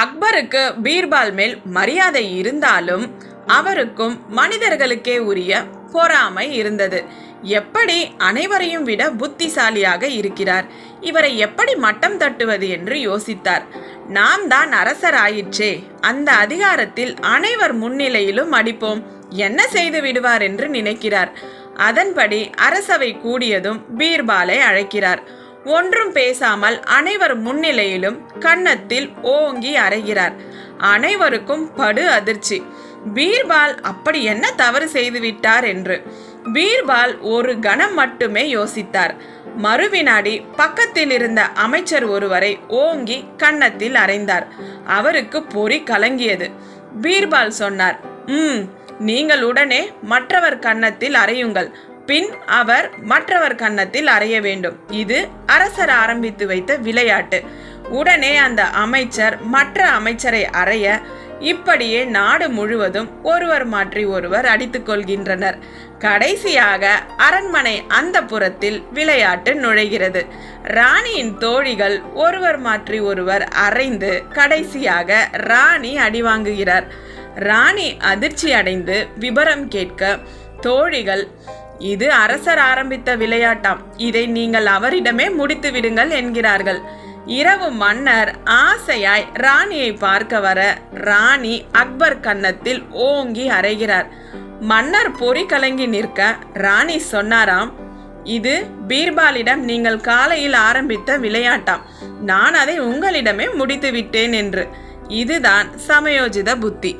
அக்பருக்கு பீர்பால் மேல் மரியாதை இருந்தாலும் அவருக்கும் மனிதர்களுக்கே உரிய பொறாமை இருந்தது. எப்படி அனைவரையும் விட புத்திசாலியாக இருக்கிறார்? இவரை எப்படி மட்டம் தட்டுவது என்று யோசித்தார். நாம் தான் அரசராயிற்றே அந்த அதிகாரத்தில் அனைவர் முன்னிலையிலும் அடிப்போம். என்ன செய்து விடுவார் என்று நினைக்கிறார். அதன்படி அரசவை கூடியதும் பீர்பாலை அழைக்கிறார். ஒன்றும் பேசாமல் அனைவர் முன்னிலையிலும் கன்னத்தில் ஓங்கி அறைகிறார். அனைவருக்கும் படு அதிர்ச்சி. பீர்பால் அப்படி என்ன தவறு செய்து விட்டார் என்று? பீர்பால் ஒரு கணம் மட்டுமே யோசித்தார். மறுவினாடி பக்கத்தில் இருந்த அமைச்சர் ஒருவரை ஓங்கி கன்னத்தில் அறைந்தார். அவருக்கு பொறி கலங்கியது. பீர்பால் சொன்னார் ம் நீங்கள் உடனே மற்றவர் கன்னத்தில் அறையுங்கள். பின் அவர் மற்றவர் கன்னத்தில் அறைய வேண்டும். இது அரசர் ஆரம்பித்து வைத்த விளையாட்டு. உடனே அந்த அமைச்சர் மற்ற அமைச்சரை அறைய இப்படியே நாடு முழுவதும் ஒருவர் மாற்றி ஒருவர் அடித்துக் கொள்கின்றனர். கடைசியாக அரண்மனை அந்த புறத்தில் விளையாட்டு நுழைகிறது. ராணியின் தோழிகள் ஒருவர் மாற்றி ஒருவர் அறைந்து கடைசியாக ராணி அடிவாங்குகிறார் ராணி அதிர்ச்சி அடைந்து விபரம் கேட்க தோழிகள் இது அரசர் ஆரம்பித்த விளையாட்டாம். இதை நீங்கள் அவரிடமே முடித்து விடுங்கள் என்கிறார்கள். இரவு மன்னர் ஆசையாய் ராணியை பார்க்க வர ராணி அக்பர் கன்னத்தில் ஓங்கி அறைகிறார். மன்னர் பொறி கலங்கி நிற்க ராணி சொன்னாராம் இது பீர்பாலிடம் நீங்கள் காலையில் ஆரம்பித்த விளையாட்டாம். நான் அதை உங்களிடமே முடித்து விட்டேன் என்று. இதுதான் சமயோஜித புத்தி.